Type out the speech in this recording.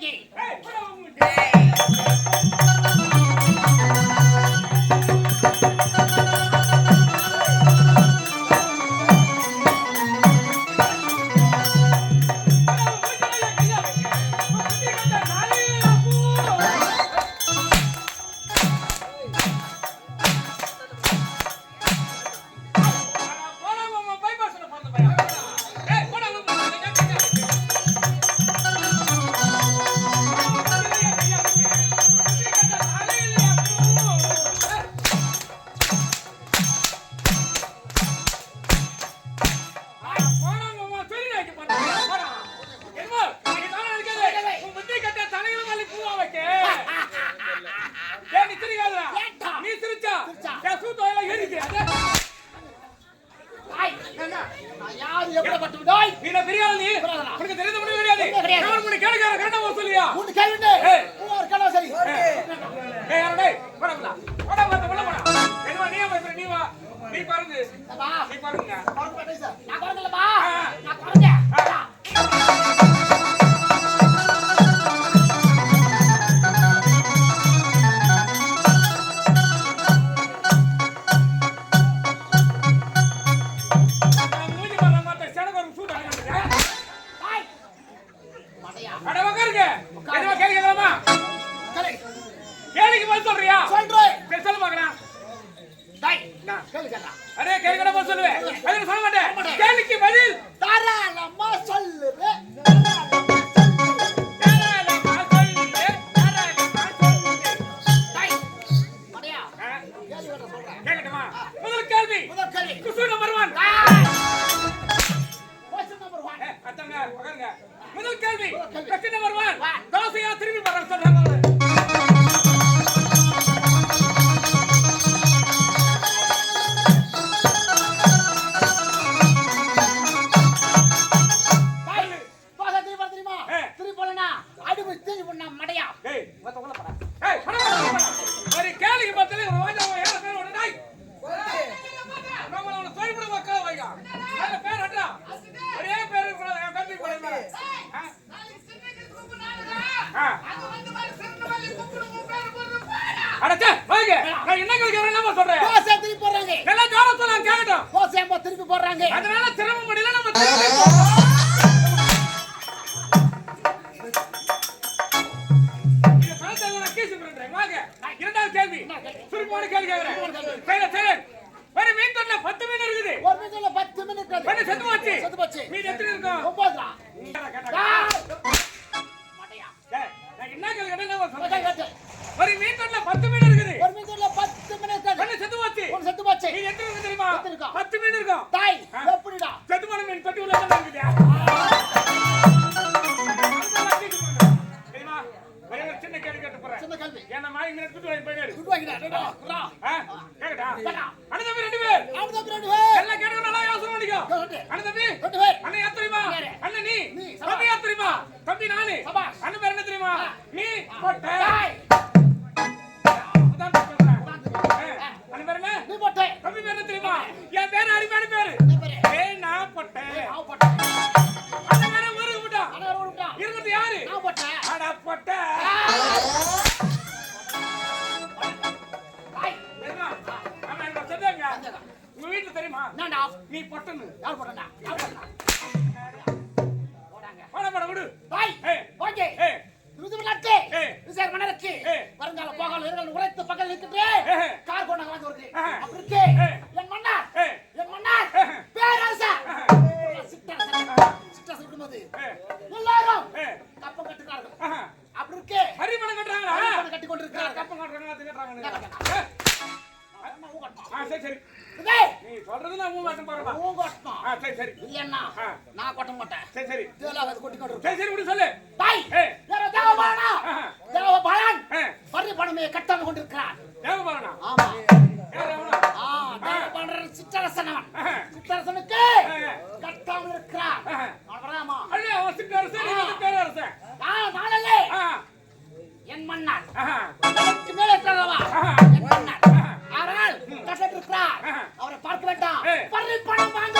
Hey. யார் எவ்வளவு பட்டுவிட்டாய்? நீ பெரியாள் நீ? உனக்கு தெரிந்த முடிவு கிடையாது கேளுங்க கரெக்டா சொல்லியா உனக்கு கேளுங்க மூணு கேளுங்க சரி. ஏய் யாரடா? கேளுக்கு பதில் சொல்றியா? சொல்றேன். சொல்ல பாக்கலாம் டேய் நான் கேளுக்கடா அரே கேளுக்கடா சொல்லுவேன் பதில் சொல்ல மாட்டேன். கேளுக்கு பதில் அடச்சே வாங்க. நான் என்ன கேள்வி என்ன சொல்றேன் பாச திருப்பி போடுறாங்க. எல்லாம் ஜோரம் சொல்லலாம் கேட்கட்டும். பாச ஏம்பா திருப்பி போடுறாங்க. அதனால சிரமம் முடியல நம்ம கீசு. இரண்டாவது கேள்வி. சுருக்கமான கேள்வி கேட்கிறேன். சரி, சரி. ஒரு மீன் தொட்டில பத்து மீன் இருக்குது. ஒரு நிமிஷத்துல 10 மினிட் ஒண்ணு செத்து போச்சு. செத்து போச்சு. மீன் எத்தனை இருக்கும்? ஒன்பதுடா இருக்கும். தாய். எப்படிடா செத்து போன மீன் தொட்டி உள்ள தான் இருக்குதா? சின்ன கேள்வி கேட்டு போறேன். சின்ன கல்வி ஏன்னா மாதிரி இங்க எடுத்துட்டு வாங்கி போயிடு. குட் வாங்கிடா? கேக்கட்டா? கேட்டா. அண்ணன் தம்பி ரெண்டு பேர். ரெண்டு பேர் எல்லாம் கேட்டவங்க நல்லா யோசனை பண்ணிக்கோ. அண்ணன் தம்பி, ரெண்டு பேர் அண்ணன் யார் தெரியுமா? யாரு? அண்ணன் நீ. தம்பி யார் தெரியுமா? தம்பி நானு. அண்ணன் பேர் என்ன தெரியுமா? நீ, பொட்டன்னு. யார் போட்டா? யார் போட்டா? போடாங்க. போட போட விடு. ஏய். ஓகே ஏய். விசார ஏய். வருங்கால போகால இருங்கள் உரைத்து பக்கத்தில் நிற்கிட்டு. கார் கொண்டாங்க வந்து வருது. அப்படி இருக்கு. என் மன்னர். என் மன்னர். பேரரசா. இருக்கும்போது ஏய். எல்லாரும். கப்பம் கட்டுகிறார்கள் ஆஹா. அப்படி இருக்கு. ஹரிமணம் கட்டுறாங்களா? கட்டி கப்பம் கட்டுறாங்க அது கட்டுறாங்க கட்டுறாங்க. ஆ சரி சரி. நீ சொல்றது நான் ஊ மாட்டம் பாருப்பா. உன் கொட்டணும் ஆ சரி சரி. இல்லைன்னா. நான் கொட்ட மாட்டேன். சரி சரி. கொட்டி கொண்டு சரி சரி விடு சொல்லு. ஏய். யாரோ தேவபாலனா. தேவபாலன். பரி பணமே கட்டாம கொண்டிருக்கிறான். தேவபாலனா? ஆமா. ஆ தேவபாலன் சிற்றரசன் அவன் ஆஹா. சிற்றரசனுக்கு ஆ. கட்டாமல் இருக்கிறான். ஆஹா. அவன் வராமா அல்ல அவன் சிற்றரசன் பேரரசன் நான் நானல்லே என் மன்னர். அவரை பார்க்க வேண்டாம். பணம் வாங்க